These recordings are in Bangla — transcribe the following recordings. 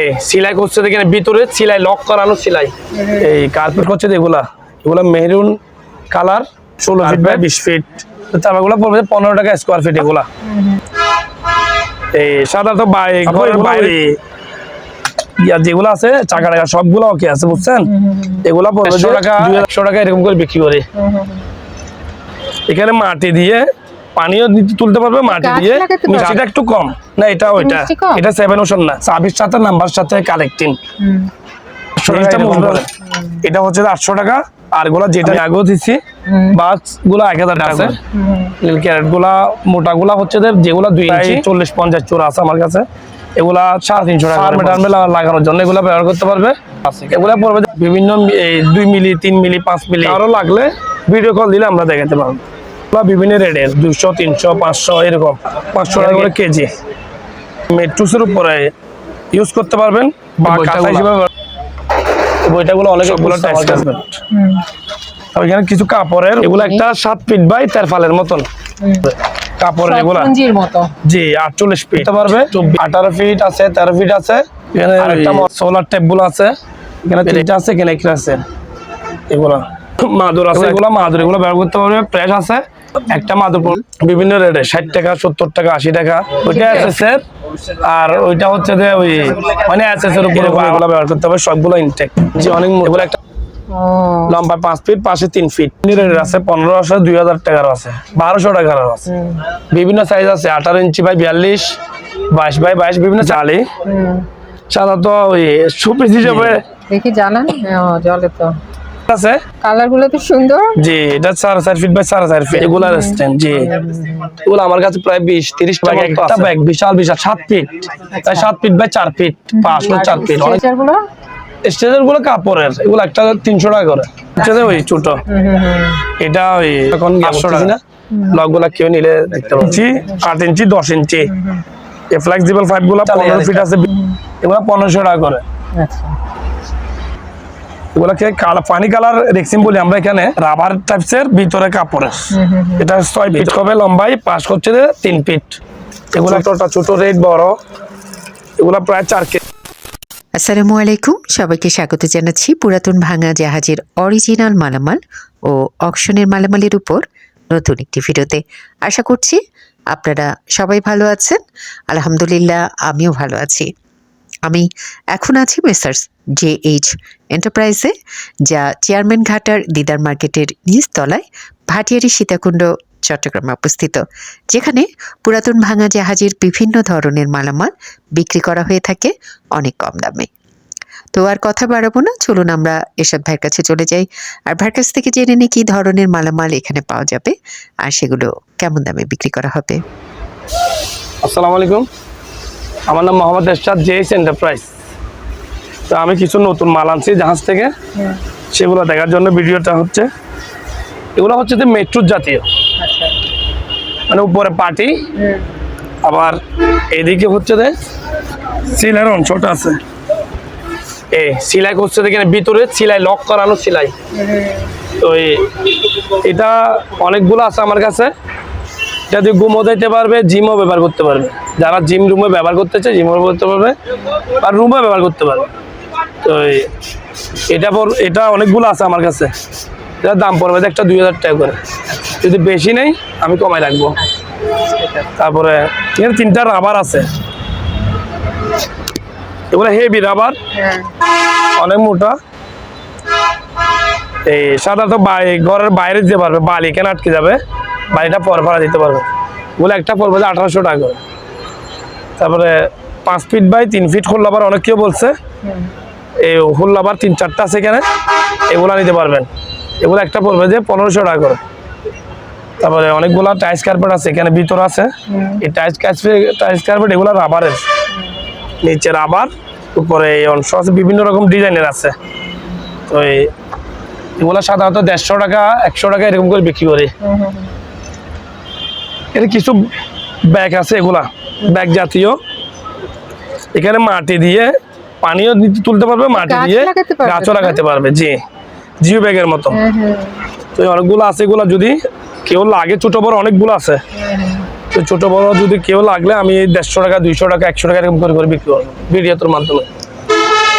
এই সিলাই করছে দেখেন ভিতরে সিলাই লক করানো সিলাই। এই কার্পেট করছে এগুলা। এগুলা মেহরুন কালার ষোলো ফিট বাই বিশ ফিট পড়বে পনেরো টাকা স্কোয়ার ফিট এগুলা। এই সাধারণত বাই বাইরে ইয়া যেগুলো আছে চাকা টাকা সবগুলো ওকে আছে বুঝছেন? এগুলা পড়বে টাকা। একশো টাকা এরকম করে বিক্রি করে। এখানে মাটি দিয়ে পানিও তুলতে পারবে মাটি দিয়ে। মিষ্টিটা একটু কম। না এটা। ওইটা এটা সেভেন ওশন না। চাবির সাথে নাম্বার সাথে কালেক্টিং এটা হচ্ছে আটশো টাকা আরগুলা যেটা আগেও দিচ্ছি বাসগুলা এক হাজার টাকা। নীল ক্যারেটগুলা মোটা গুলা হচ্ছে যেগুলা দুই ইঞ্চি। চল্লিশ পঞ্চাশ চোর আছে আমার কাছে। এগুলা সাড়ে তিনশো টাকা লাগানোর জন্য এগুলা ব্যবহার করতে পারবে। এগুলা পড়বে বিভিন্ন দুই মিলি তিন মিলি পাঁচ মিলি। আরও লাগলে ভিডিও কল দিলে আমরা দেখাতে পারব। এগুলা বিভিন্ন রেটের দুশো তিনশো পাঁচশো এরকম। পাঁচশো টাকা করে কেজি। মেট্রুসের উপরে ইউজ করতে পারবেন বা কাঁথা হিসেবে বইটাগুলো অনেক সবগুলো আর এখানে কিছু কাপড়ের এগুলো একটা সাত ফিট বাই তেরফালের মতন। কাপড়ের এগুলা। জি আটচল্লিশ ফিট পারবে। আঠারো ফিট আছে তেরো ফিট আছে। এখানে সোলার টেপগুলো আছে। এখানে তিনটা আছে এখানে একটা আছে। এগুলা। মাদুর আছে। এগুলো মাদুর এগুলো ব্যবহার করতে পারবে। প্রেস আছে। একটা মাদুর বিভিন্ন রেটে ষাট টাকা সত্তর টাকা আশি টাকা ওইটা আছে আর ওইটা হচ্ছে যে ওই মানে এসএস এর উপরে এগুলো ব্যবহার করতে হবে সবগুলো ইনটেক যে অনেক এগুলো একটা লম্বা পাঁচ ফিট পাশে তিন ফিট রেটের আছে পনেরো আছে দুই হাজার টাকার আছে বারোশো টাকার আছে। বিভিন্ন সাইজ আছে আঠারো ইঞ্চি বাই বিয়াল্লিশ বাইশ বাই বাইশ বিভিন্ন চালি সাধারণত ওই সুপিস হিসেবে দেখি জানান জলে তো। আছে? কালারগুলো তো সুন্দর। জি এটা সাড়ে চার ফিট বাই সাড়ে চার ফিট এগুলা স্ট্যান্ড জি। এগুলো আমার কাছে প্রায় বিশ তিরিশ টাকা একটা ব্যাগ বিশাল বিশাল সাত ফিট। তাই সাত ফিট বাই চার ফিট পাঁচ চার ফিট। অনেক স্টেজেরগুলো? কাপড়ের এগুলো একটা তিনশো টাকা করে। ওই ছোট। এটা ওই এখন আটশো টাকা। না কেউ নিলে দেখতে ইঞ্চি আট ইঞ্চি দশ ইঞ্চি। ফ্লেক্সিবল পাইপগুলা পনেরো ফিট আছে এগুলো পনেরোশো টাকা করে। আচ্ছা। এগুলাকে কালা- পানি কালার রেক্সিম বলি আমরা এখানে। রাবার টাইপস এর ভিতরে কাপড়ের। এটা ছয় ফিট হবে লম্বাই পাশ হচ্ছে যে তিন ফিট। এগুলা ছোট ছোট রেড বড়। এগুলা প্রায় চার কেজি আসসালামু আলাইকুম। সবাইকে স্বাগত জানাচ্ছি পুরাতন ভাঙা জাহাজের অরিজিনাল মালামাল ও অকশনের মালামালের উপর নতুন একটি ভিডিওতে। আশা করছি আপনারা সবাই ভালো আছেন। আলহামদুলিল্লাহ আমিও ভালো আছি। আমি এখন আছি মেসার্স জে এইচ এন্টারপ্রাইজে, যা চেয়ারম্যান ঘাটার দিদার মার্কেটের নিচতলায় ভাটিয়ারি সীতাকুণ্ড, চট্টগ্রামে অবস্থিত, যেখানে পুরাতন ভাঙা জাহাজের বিভিন্ন ধরনের মালামাল বিক্রি করা হয়ে থাকে অনেক কম দামে। তো আর কথা বাড়াবো না, চলুন আমরা এসব ভাইয়ের কাছে চলে যাই, আর ভাইয়ের কাছ থেকে জেনে নিই কী ধরনের মালামাল এখানে পাওয়া যাবে, আর সেগুলো কেমন দামে বিক্রি করা হবে। আসসালামু আলাইকুম। আমার নাম মোহাম্মদ এরশাদ জেএস এন্টারপ্রাইজ তো আমি কিছু নতুন মাল আনছি জাহাজ থেকে। সেগুলো দেখার জন্য ভিডিওটা হচ্ছে। এগুলো হচ্ছে যে মেট্রোর জাতীয়। আচ্ছা। মানে উপরে পাটি। হুম। আবার এদিকে হচ্ছে যে সিলাইয়ের অংশটা আছে। এই সিলাই করছে দেখেন ভিতরে সিলাই লক করানো সিলাই। তো এই- এটা অনেকগুলো আছে আমার কাছে। এটা দিয়ে গুমও দিতে পারবে, জিমও ব্যবহার করতে পারবে। যারা জিম রুমে ব্যবহার করতে চায় জিমও করতে পারবে আর রুমে ব্যবহার করতে পারবে। তো এটা পর, এটা অনেকগুলো আছে আমার কাছে। এটার দাম পড়বে একটা দুই হাজার টাকা করে। যদি বেশি নেই, আমি কমাই রাখব। তারপরে, এখানে তিনটা রাবার আছে। এগুলো হেভি রাবার অনেক মোটা। এই সাধারণত ঘরের বাইরে যেতে পারবে বালি কেন আটকে যাবে। বাড়িটা পর ভাড়া দিতে পারবে। বলে একটা পড়বে যে আঠারোশো টাকা। করে তারপরে পাঁচ ফিট বাই তিন ফিট হোল লাভার অনেক কেউ বলছে। এই হোল লাভার তিন চারটা আছে এখানে। এগুলা নিতে পারবেন। এগুলো একটা পড়বে যে পনেরোশো টাকা করে। তারপরে অনেকগুলা টাইস কার্পেট আছে এখানে ভিতর আছে। এই টাইস টাইস কার্পেট এগুলো রাবারের নিচে রাবার উপরে এই অংশ আছে বিভিন্ন রকম ডিজাইনের আছে। তো এই এগুলো সাধারণত দেড়শো টাকা একশো টাকা এরকম করে বিক্রি করে। এর কিছু ব্যাগ আছে এগুলা ব্যাগ জাতীয়। এখানে মাটি দিয়ে পানিও দিতে তুলতে পারবে মাটি দিয়ে গাছও লাগাতে পারবে জি। জিও ব্যাগের মতো। হ্যাঁ হ্যাঁ। তো অনেকগুলো আছে এগুলা যদি কেউ লাগে ছোট বড় অনেকগুলো আছে। তো ছোট বড় যদি কেউ লাগলে আমি দেড়শো টাকা দুইশো টাকা একশো টাকা এরকম করে করে বিক্রি করব ভিডিওর মাধ্যমে।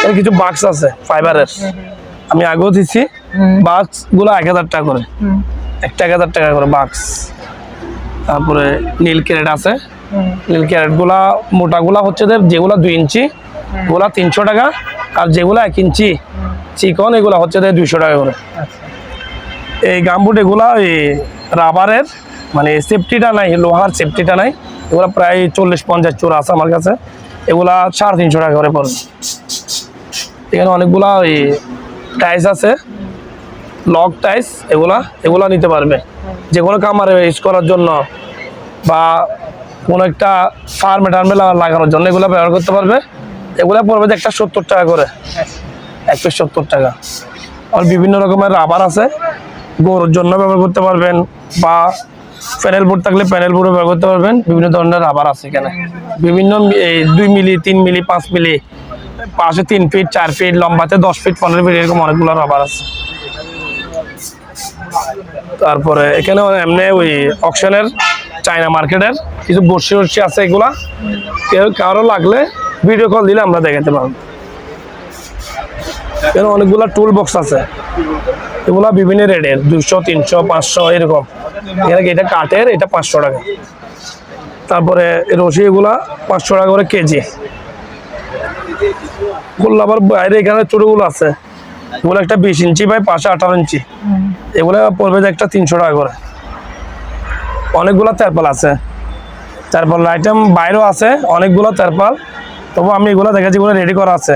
এর কিছু বাক্স আছে ফাইবারের আমি আগেও দিচ্ছি হুম। বাক্সগুলো এক হাজার টাকা করে। একটা এক হাজার টাকা করে বাক্স তারপরে নীল ক্যারেট আছে। নীল ক্যারেটগুলা মোটা গুলা হচ্ছে যেগুলা দুই ইঞ্চি ওগুলা তিনশো টাকা আর যেগুলা এক ইঞ্চি চিকন এগুলা হচ্ছে দুইশো টাকা করে। আচ্ছা। এই গামবুট এগুলা এই রাবারের মানে সেফটিটা নাই লোহার সেফটিটা নাই এগুলা প্রায় চল্লিশ পঞ্চাশ চোর আছে আমার কাছে। এগুলা সাড়ে তিনশো টাকা করে পড়বে এখানে অনেকগুলা ওই টাইস আছে। লক টাইস, এগুলা এগুলা নিতে পারবে। যে কোনো কামারে ইউজ করার জন্য বা কোনো একটা ফার্মে টার্মে লাগানোর জন্য এগুলো ব্যবহার করতে পারবে। এগুলা পড়বে যে একটা সত্তর টাকা করে। এক পিস সত্তর টাকা। আর বিভিন্ন রকমের রাবার আছে। গরুর জন্য ব্যবহার করতে পারবেন বা প্যানেল বোর্ড থাকলে প্যানেল বোর্ডও ব্যবহার করতে পারবেন। বিভিন্ন ধরনের রাবার আছে এখানে। বিভিন্ন এই দুই মিলি, তিন মিলি, পাঁচ মিলি, পাশে তিন ফিট, চার ফিট, লম্বাতে দশ ফিট, পনেরো ফিট, এরকম অনেকগুলো রাবার আছে। তারপরে এখানে এমনি ওই অকশনের চায়না মার্কেটের কিছু বর্ষি বর্ষি আছে এগুলা। কেউ কারও লাগলে ভিডিও কল দিলে আমরা দেখাতে পারব। এখানে অনেকগুলা টুল বক্স আছে। এগুলা বিভিন্ন রেটের দুশো তিনশো, পাঁচশো, এরকম। এখানে এটা কাঠের? এটা পাঁচশো টাকা। তারপরে রশি এগুলা পাঁচশো টাকা করে কেজি। আবার বাইরে এখানে ছোটগুলো আছে। এগুলো একটা বিশ ইঞ্চি বাই পাঁচশো আঠারো ইঞ্চি। এগুলো পড়বে যে একটা তিনশো টাকা করে। অনেকগুলো তেরপাল আছে। তেরপাল আইটেম বাইরেও আছে, অনেকগুলো তেরপাল। তবু আমি এগুলো দেখেছি এগুলো রেডি করা আছে।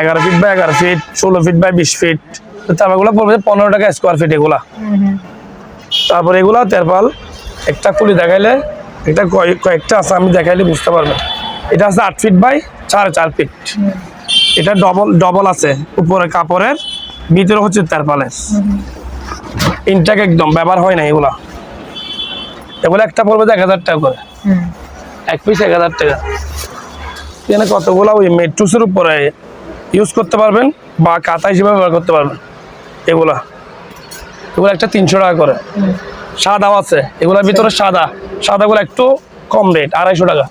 এগারো ফিট বাই এগারো ফিট ষোলো ফিট বাই বিশ ফিট তেরপালগুলো পড়বে পনেরো টাকা স্কোয়ার ফিট এগুলা। তারপর এগুলা তেরপাল একটা কুলি দেখাইলে এটা কয়- কয়েকটা আছে, আমি দেখাইলে বুঝতে পারবেন। এটা আছে আট ফিট বাই সাড়ে চার ফিট এটা ডবল ডবল আছে, উপরে কাপড়ের, ভিতরে হচ্ছে তেরপালের ইনটাক একদম, ব্যবহার হয় না এগুলা। এগুলো একটা পড়বে এক হাজার টাকা করে। এক পিস এক হাজার টাকা। এখানে কতগুলো ওই মেট্রুসের উপরে ইউজ করতে পারবেন বা কাতা হিসেবে ব্যবহার করতে পারবেন। এগুলা। এগুলো একটা তিনশো টাকা করে। সাদাও আছে, এগুলোর ভিতরে সাদা। সাদাগুলো একটু কম রেট আড়াইশো টাকা।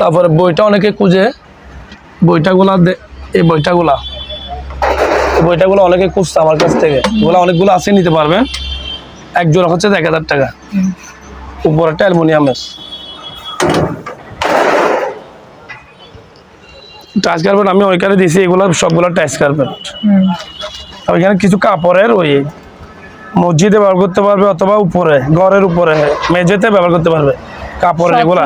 তারপরে বইটা অনেকে খুঁজে বইটাগুলা এই বইটাগুলা বইটাগুলো অনেকে খুঁজছে আমার কাছ থেকে। এগুলো অনেকগুলো আছে নিতে পারবেন। এক জোড়া হচ্ছে এক হাজার টাকা। উপর একটা অ্যালুমিনিয়ামের টাচ কার্পেট আমি ওইখানে দিয়েছি এগুলো সবগুলো টাচ কার্পেট এখানে কিছু কাপড়ের ওই মসজিদে ব্যবহার করতে পারবে অথবা উপরে ঘরের উপরে মেঝেতে ব্যবহার করতে পারবে। কাপড়ের এগুলা?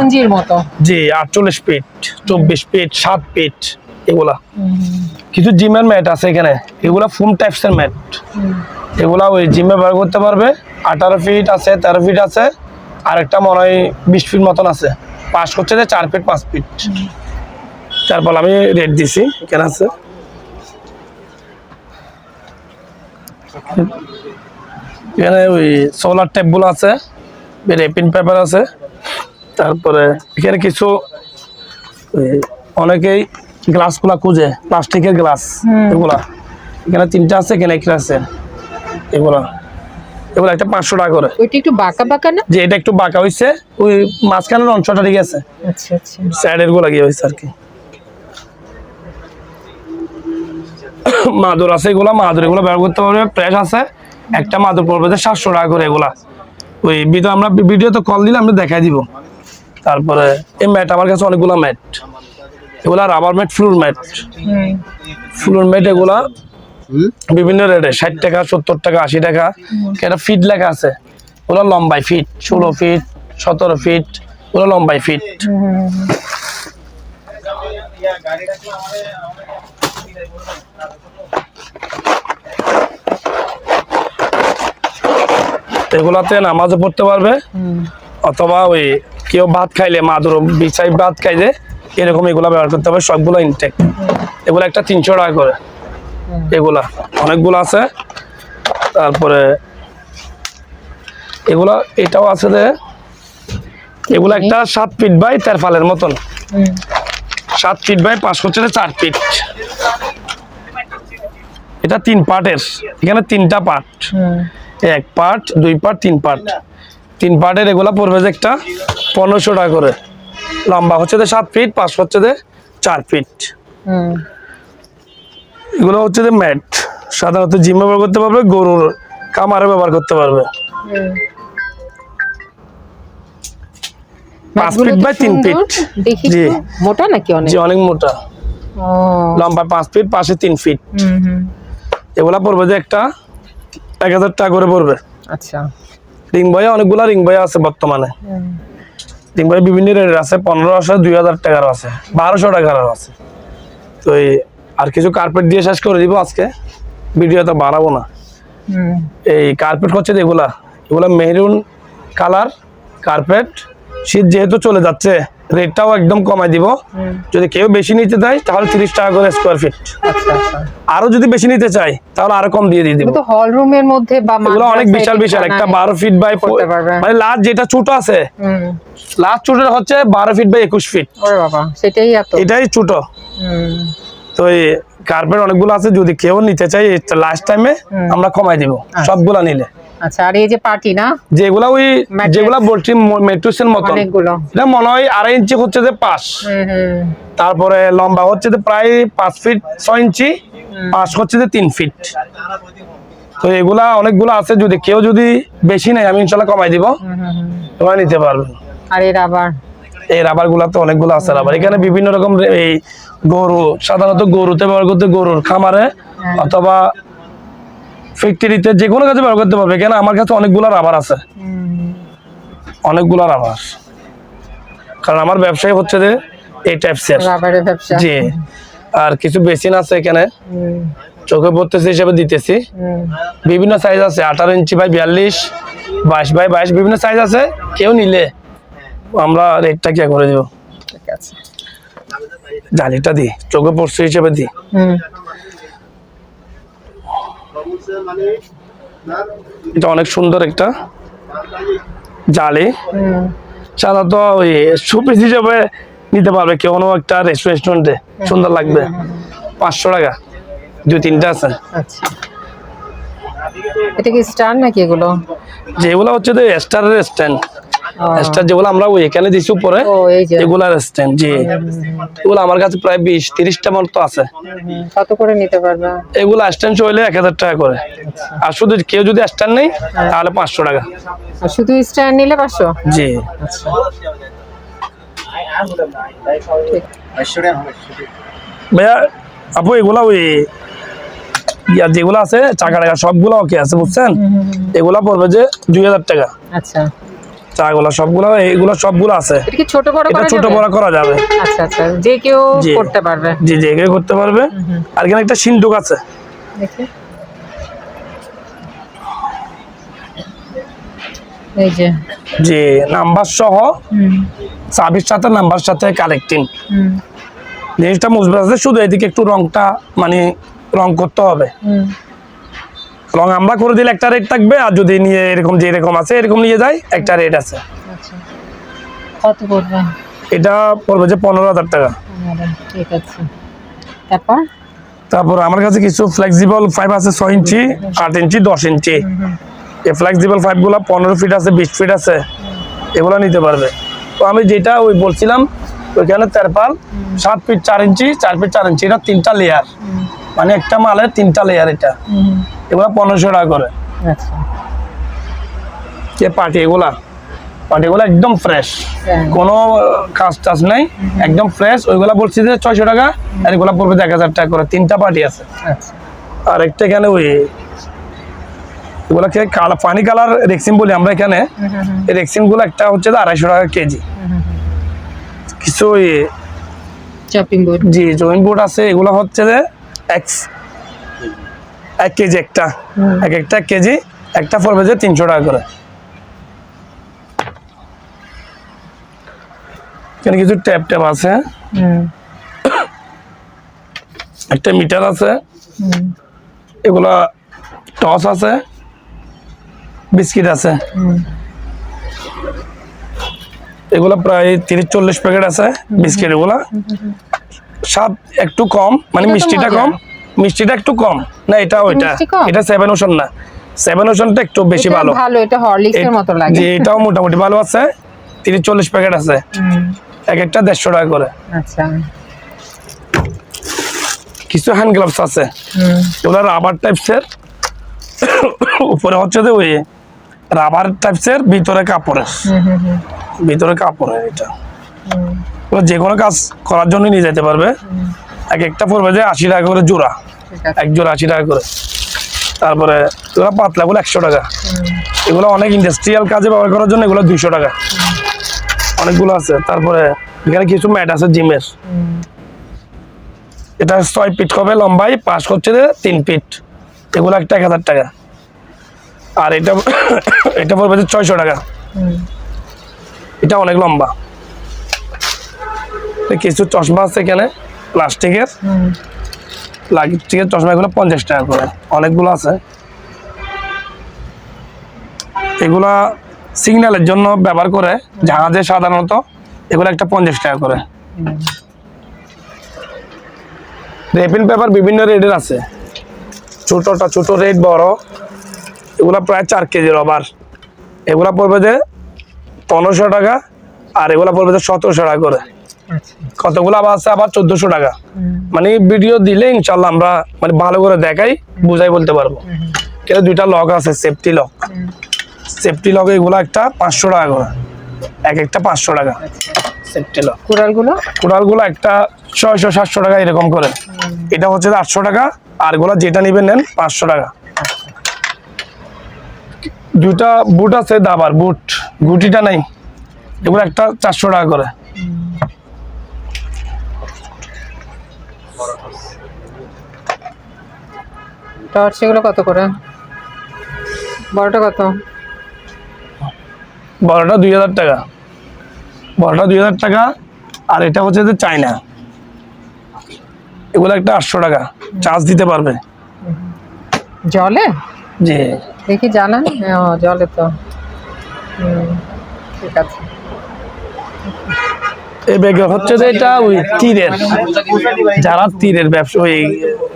জি আটচল্লিশ ফিট চব্বিশ ফিট সাত ফিট এগুলা। কিছু জিমের ম্যাট আছে এখানে। এগুলা ফুম টাইপসের ম্যাট। এগুলা ওই জিমে ব্যবহার করতে পারবে। আঠারো ফিট আছে তেরো ফিট আছে। আর একটা মনে হয় বিশ ফিট মতন আছে। পাশ করছে যে চার ফিট পাঁচ ফিট। তারপর আমি রেট দিছি এখানে আছে। এখানে ওই সোলার টেপগুলো আছে। রেপিন পেপার আছে। তারপরে এখানে কিছু অনেকেই গ্লাসগুলা খুঁজে প্লাস্টিকের গ্লাস এগুলা। এখানে তিনটা আছে এখানে একটা আছে। এগুলা এগুলো একটা পাঁচশো টাকা করে। ওইটা একটু বাঁকা বাঁকা না? যে এটা একটু বাঁকা হয়েছে ওই মাঝখানের অংশটা ঠিক আছে। আচ্ছা আচ্ছা। সাইডেরগুলা গিয়ে হয়েছে আর কি। মাদুর আছে এগুলা মাদুর এগুলো ব্যবহার করতে পারবে। প্রেস আছে একটা মাদুর পড়বে সাতশো টাকা করে এগুলা। ওই ভিডিও আমরা ভিডিও তো কল দিলে আমরা দেখাই দিব। তারপরে এই ম্যাট আমার কাছে অনেকগুলো ম্যাট। এগুলা rubber mat floor mat. Hmm. Floor mat এগুলা বিভিন্ন রেটে ষাট টাকা সত্তর টাকা আশি টাকা। এটা ফিট লেখা আছে। ওগুলো লম্বাই ফিট ষোলো ফিট সতেরো ফিট ওগুলো লম্বাই ফিট এগুলাতে নামাজও পড়তে পারবে অথবা ওই কেউ ভাত খাইলে মাদুর বিছাই ভাত খাইলে এরকম এগুলা ব্যবহার করতে হবে সবগুলো ইনটেক এগুলো একটা তিনশো টাকা করে। এগুলা অনেকগুলো আছে। তারপরে এগুলা এটাও আছে যে এগুলো একটা সাত ফিট বাই তেরফালের মতন। সাত ফিট বাই পাঁচ হচ্ছে চার ফিট এটা তিন পার্টের এখানে তিনটা পার্ট এক পার্ট দুই পার্ট তিন পার্ট তিন পার্টের এগুলা পড়বে যে একটা পনেরোশো টাকা করে। লম্বা হচ্ছে যে সাত ফিট পাঁচ হচ্ছে যে চার ফিট এগুলো হচ্ছে যে ম্যাট। সাধারণত জিম ব্যবহার করতে পারবে গরুর কামারে ব্যবহার করতে পারবে। পাঁচ ফিট বাই তিন ফিট জি। মোটা নাকি অনেক? মোটা। লম্বা পাঁচ ফিট পাশে তিন ফিট এগুলা পড়বে যে একটা এক হাজার টাকা করে পড়বে। আচ্ছা। রিং বয়ে অনেকগুলা রিং বয়ে আছে বর্তমানে। রিং বয়ে বিভিন্ন রেটের আছে পনেরোশো দুই হাজার টাকারও আছে বারোশো টাকারও আছে। তো এই আর কিছু কার্পেট দিয়ে শেষ করে দিব আজকে ভিডিও তো বাড়াবো না। এই কার্পেট হচ্ছে এগুলা এগুলা মেহরুন কালার কার্পেট শীত যেহেতু চলে যাচ্ছে রেটটাও একদম কমাই দিব। যদি কেউ বেশি নিতে চায় তাহলে তিরিশ টাকা করে স্কোয়ার ফিট আচ্ছা আচ্ছা। আরও যদি বেশি নিতে চাই তাহলে আরও কম দিয়ে দিয়ে দিব। হল রুমের মধ্যে বা অনেক বিশাল বিশাল। একটা। বারো ফিট বাই। মানে লাস্ট যেটা ছোট আছে লাস্ট ছোটটা হচ্ছে বারো ফিট বাই একুশ ফিট সেটাই এত। এটাই ছোট। তো এই কার্পেট অনেকগুলো আছে যদি কেউ নিতে চাই লাস্ট টাইমে আমরা কমাই দিব সবগুলা নিলে। আচ্ছা আর এই যে পার্টি না? যেগুলা ওই যেগুলা বলছি মেট্রোসের মতন। অনেকগুলো। এটা মনে হয় আড়াই ইঞ্চি হচ্ছে যে পাঁচ হুম হুম। তারপরে লম্বা হচ্ছে যে প্রায় পাঁচ ফিট ছয় ইঞ্চি পাঁচ হচ্ছে যে তিন ফিট। তো এগুলা অনেকগুলো আছে যদি কেউ যদি বেশি নেয় আমি ইনশাল্লাহ কমাই দিব। তোমরা নিতে পারবেন আর এর আবার এই রাবার? গুলা তো অনেকগুলো আছে রাবার। এখানে বিভিন্ন রকম এই গরু সাধারণত গরুতে ব্যবহার করতে গরুর খামারে অথবা ফ্যাক্টরিতে যে কোনো কাজে ব্যবহার করতে পারবে কেন আমার কাছে অনেকগুলো রাবার আছে। অনেকগুলো রাবার কারণ আমার ব্যবসায় হচ্ছে যে এই টাইপসের রাবারের ব্যবসা। জি। আর কিছু বেসিন আছে এখানে। চোখে পড়তেছে হিসেবে দিতেছি। বিভিন্ন সাইজ আছে আঠারো ইঞ্চি বাই বিয়াল্লিশ বাইশ বাই বাইশ বিভিন্ন সাইজ আছে। কেউ নিলে আমরা রেটটা কি করে দিব? ঠিক আছে। জালিটা দিই চোখে পড়ছে হিসেবে দিই হুম। এটা অনেক সুন্দর একটা জালে। চাঁদা তো ওই সুপিস হিসাবে নিতে পারবে কেউ কোনো একটা রেস্টুরেন্টে সুন্দর লাগবে। পাঁচশো টাকা দু তিনটা আছে। আচ্ছা। এটা কি স্টার নাকি এগুলো? যেগুলো হচ্ছে তো স্টারের স্ট্যান্ড। স্টার যেগুলো আমরা ওই এখানে দিছি উপরে এগুলার স্ট্যান্ড জি। এগুলো আমার কাছে প্রায় বিশ তিরিশটা মতো আছে। কত করে নিতে পারবে? এগুলো স্ট্যান্ড চলে এক হাজার টাকা করে। আর শুধু কেউ যদি স্ট্যান্ড নেই তাহলে পাঁচশো টাকা। শুধু স্টার নিলে পাঁচশো? জি। আচ্ছা। ভাইয়া আপু এগুলা ওই ইয়া যেগুলো আছে চাকা টাকা সবগুলো ওকে আছে বুঝছেন? এগুলা পড়বে যে দুই হাজার টাকা। আচ্ছা। চাগুলা সবগুলো এগুলো সবগুলো আছে। এটা ছোট বড় করা ছোট? বড় করা যাবে। আচ্ছা আচ্ছা যে কেউ করতে পারবে। জি যে কেউ করতে পারবে। আর এখানে একটা সিন্ধুক আছে। দেখি। এই যে। যে নাম্বার সহ চাবির সাথে নাম্বার সাথে কালেক্টিং জিনিসটা মজবুত আছে শুধু এদিকে একটু রংটা মানে রং করতে হবে। রং আমরা করে দিলে একটা রেট থাকবে আর যদি নিয়ে এরকম যে এরকম আছে এরকম নিয়ে যায় একটা রেট আছে। আচ্ছা। কত পড়বে? এটা পড়বে যে পনেরো হাজার টাকা। ঠিক আছে। তারপর? তারপর আমার কাছে কিছু ফ্লেক্সিবল ফাইভ আছে ছয় ইঞ্চি আট ইঞ্চি দশ ইঞ্চি। এই ফ্লেক্সিবল ফাইভগুলো পনেরো ফিট আছে বিশ ফিট আছে এগুলো নিতে পারবে। তো আমি যেটা ওই বলছিলাম ওইখানে তেরপাল সাত ফিট চার ইঞ্চি চার ফিট চার ইঞ্চি এটা তিনটা লেয়ার মানে একটা মালের তিনটা লেয়ার এটা। এগুলো পনেরোশো টাকা করে। আচ্ছা। যে পার্টি এগুলা পার্টি একদম ফ্রেশ হ্যাঁ। কোনো কাজ টাজ নাই একদম ফ্রেশ ওইগুলা বলছি যে ছয়শো টাকা আর এগুলা পড়বে এক হাজার টাকা করে। তিনটা পার্টি আছে। আচ্ছা। আর একটা এখানে ওই এগুলাকে কালা পানি কালার রেক্সিন বলি আমরা এখানে। রেক্সিনগুলো একটা হচ্ছে যে আড়াইশো টাকা কেজি। কিছু জি জয়েন্ট বোর্ড আছে। এগুলো হচ্ছে যে এক এক কেজি একটা। এক একটা এক কেজি একটা পড়বে যে তিনশো টাকা করে। এখানে কিছু ট্যাপ ট্যাপ আছে। একটা মিটার আছে। এগুলা টস আছে। বিস্কিট আছে। এগুলো প্রায় তিরিশ চল্লিশ প্যাকেট আছে বিস্কিট এগুলা। স্বাদ একটু কম মানে মিষ্টিটা কম। মিষ্টিটা একটু কম। না এটা ওইটা। এটা সেভেন ওশন না। সেভেন ওশনটা একটু বেশি ভালো। ভালো এটা হরলিক্সের মতো লাগে। এটাও মোটামুটি ভালো আছে। তিরিশ চল্লিশ প্যাকেট আছে। এক একটা দেড়শো টাকা করে। আচ্ছা। কিছু হ্যান্ড গ্লাভস আছে। হুম। এগুলো রাবার টাইপসের উপরে হচ্ছে যে ওই রাবার টাইপসের ভিতরে কাপড়ের। হুম হুম হুম। ভিতরে কাপড়ের এটা। যে কোনো কাজ করার জন্য নিয়ে যেতে পারবে। এক একটা পড়বে যে আশি টাকা করে জোড়া। এক জোড়া আশি টাকা করে। তারপরে এগুলো পাতলাগুলো একশো টাকা। এগুলো অনেক ইন্ডাস্ট্রিয়াল কাজে ব্যবহার করার জন্য এগুলো দুইশো টাকা। অনেকগুলো আছে। তারপরে এখানে কিছু ম্যাট আছে জিমের। এটা ছয় ফিট হবে লম্বাই পাঁচ হচ্ছে যে তিন ফিট। এগুলো একটা এক হাজার টাকা। আর এটা এটা পড়বে যে ছয়শো টাকা। এটা অনেক লম্বা। কিছু চশমা আছে এখানে। প্লাস্টিকের। প্লাস্টিকের চশমা এগুলো পঞ্চাশ টাকা করে। অনেকগুলো আছে। এগুলা সিগন্যালের জন্য ব্যবহার করে, জাহাজে সাধারণত এগুলো একটা পঞ্চাশ টাকা করে। রেপিন পেপার বিভিন্ন রেটের আছে। ছোটটা ছোট রেট বড়। এগুলা প্রায় চার কেজি রবার। এগুলা পড়বে যে পনেরোশো টাকা আর এগুলা পড়বে যে সতেরোশো টাকা করে। কতগুলো আবার আছে? আবার চোদ্দোশো টাকা। মানে ভিডিও দিলে ইনশাল্লাহ আমরা মানে ভালো করে দেখাই বুঝাই বলতে পারব। কিন্তু দুইটা লক আছে সেফটি লক সেফটি লক এগুলো একটা পাঁচশো টাকা করে। এক একটা পাঁচশো টাকা। আচ্ছা সেফটি লক কুড়ালগুলো? কোড়ালগুলো একটা ছয়শো সাতশো টাকা এরকম করে। এটা হচ্ছে আটশো টাকা আরগুলা যেটা নিবেন নেন পাঁচশো টাকা। দুটা বুট আছে দাবার বুট গুটিটা নাই। এগুলো একটা চারশো টাকা করে। টর্চ এগুলো কত করে? বড়টা কত? বড়টা দুই হাজার টাকা। বড়টা দুই হাজার টাকা আর এটা হচ্ছে যে চায়না। এগুলো একটা আটশো টাকা চার্জ দিতে পারবে। জলে? জি। দেখি জানান ও জলে তো। ঠিক আছে। এই ব্যাগে হচ্ছে যে এটা ওই তীরের। যারা তীরের ব্যবসা ওই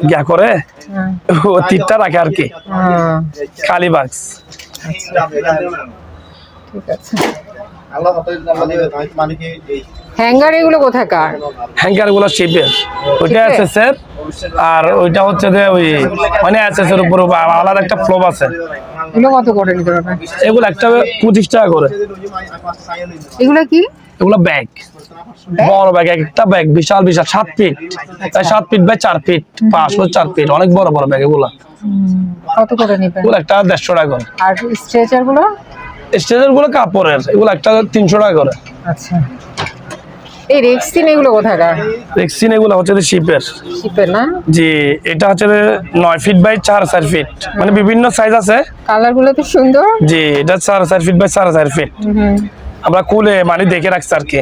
গিয়া করে হ্যাঁ। ও তীরটা রাখে আর কি। হ্যাঁ, কালীবাক্স ঠিক আছে। আল্লাহ মানে কি এই হ্যাঙ্গার এগুলো কোথাকার হ্যাঙ্গারগুলো শিপের। ওইটা শিপের? এসএস এর আর ওইটা হচ্ছে যে ওই মানে উপর আলাদা একটা ফ্লোপ আছে। এগুলো কত করে নিতে পারবে এগুলো একটা পঁচিশ টাকা করে। এগুলো কি? এগুলো ব্যাগ বড় ব্যাগ একটা ব্যাগ বিশাল বিশাল সাত ফিট সাত ফিট বাই চার ফিট পাঁচ ও চার ফিট অনেক বড় বড় ব্যাগ এগুলো। কত করে নেবেন? এগুলো একটা দেড়শো টাকা করে। আর স্ট্রেচারগুলো? স্টেজেরগুলো কাপড়ের এগুলো একটা তিনশো টাকা করে। আচ্ছা। এই রেক্সিন এগুলো কোথাকার? রেক্সিন এগুলো হচ্ছে যে শিপের শিপের না? জি এটা হচ্ছে ফিট বাই চার চার ফিট মানে বিভিন্ন সাইজ আছে। কালারগুলো তো সুন্দর। জি এটা চার চার ফিট বাই চার চার ফিট আমরা খুলে মানে দেখে রাখছি আর কি।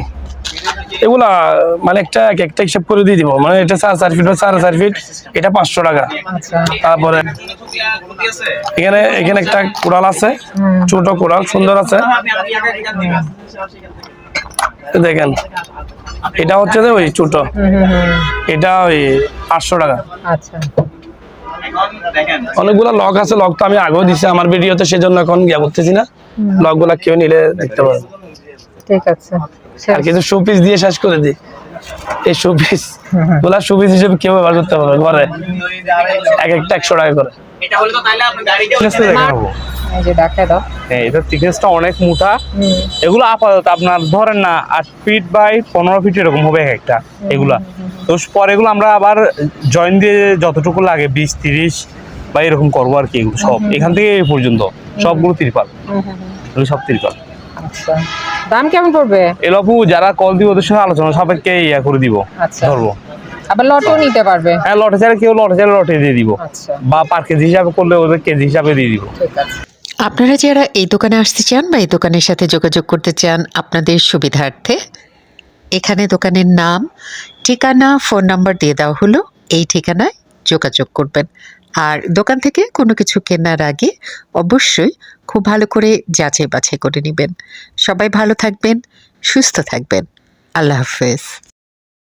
এগুলা মানে একটা এক একটা হিসাব করে দিয়ে দিব। মানে এটা চার চার ফিট বা চার চার ফিট এটা পাঁচশো টাকা। তারপরে এখানে এখানে একটা কোড়াল আছে। ছোট কোড়াল সুন্দর আছে। দেখেন এটা হচ্ছে যে ওই ছোট। এটা ওই আটশো টাকা। আচ্ছা। অনেকগুলো লক আছে লক তো আমি আগেও দিছি আমার ভিডিওতে সেজন্য এখন গিয়া করতেছি না। লকগুলা কেউ নিলে দেখতে পারবে। ঠিক আছে। আর কিছু শোপিস দিয়ে শেষ করে দিই। এই শোপিস হুম। শোপিস হিসেবে কেউ ব্যবহার করতে পারবে ঘরে এক একটা একশো টাকা করে। হ্যাঁ অনেক মোটা। এগুলো আপাতত আপনার ধরেন না আট ফিট বাই পনেরো ফিট এরকম হবে এক একটা এগুলা। তো পরে এগুলো আমরা আবার জয়েন দিয়ে যতটুকু লাগে বিশ তিরিশ বা এরকম করব আর কি এগুলো সব। এখান থেকে এই পর্যন্ত সবগুলো তিরপাল। সব তিরপাল। আচ্ছা। দাম কেমন পড়বে? এলপু যারা কল দিব ওদের সঙ্গে আলোচনা সাপেক্ষে ইয়া করে দিব আচ্ছা। ধরবো। আবার লটও নিতে পারবে? হ্যাঁ লটে চাইলে কেউ লটে চাইলে লটে দিয়ে দিব। আচ্ছা। বা পার কেজি হিসাবে করলে ওদের কেজি হিসাবে দিয়ে দিব। ঠিক আছে। আপনারা যারা এই দোকানে আসতে চান বা এই দোকানের সাথে যোগাযোগ করতে চান আপনাদের সুবিধার্থে এখানে দোকানের নাম ঠিকানা ফোন নাম্বার দিয়ে দেওয়া হলো। এই ঠিকানায় যোগাযোগ করবেন। আর দোকান থেকে কোনো কিছু কেনার আগে অবশ্যই খুব ভালো করে যাচাই বাছাই করে নেবেন। সবাই ভালো থাকবেন, সুস্থ থাকবেন। আল্লাহ হাফেজ।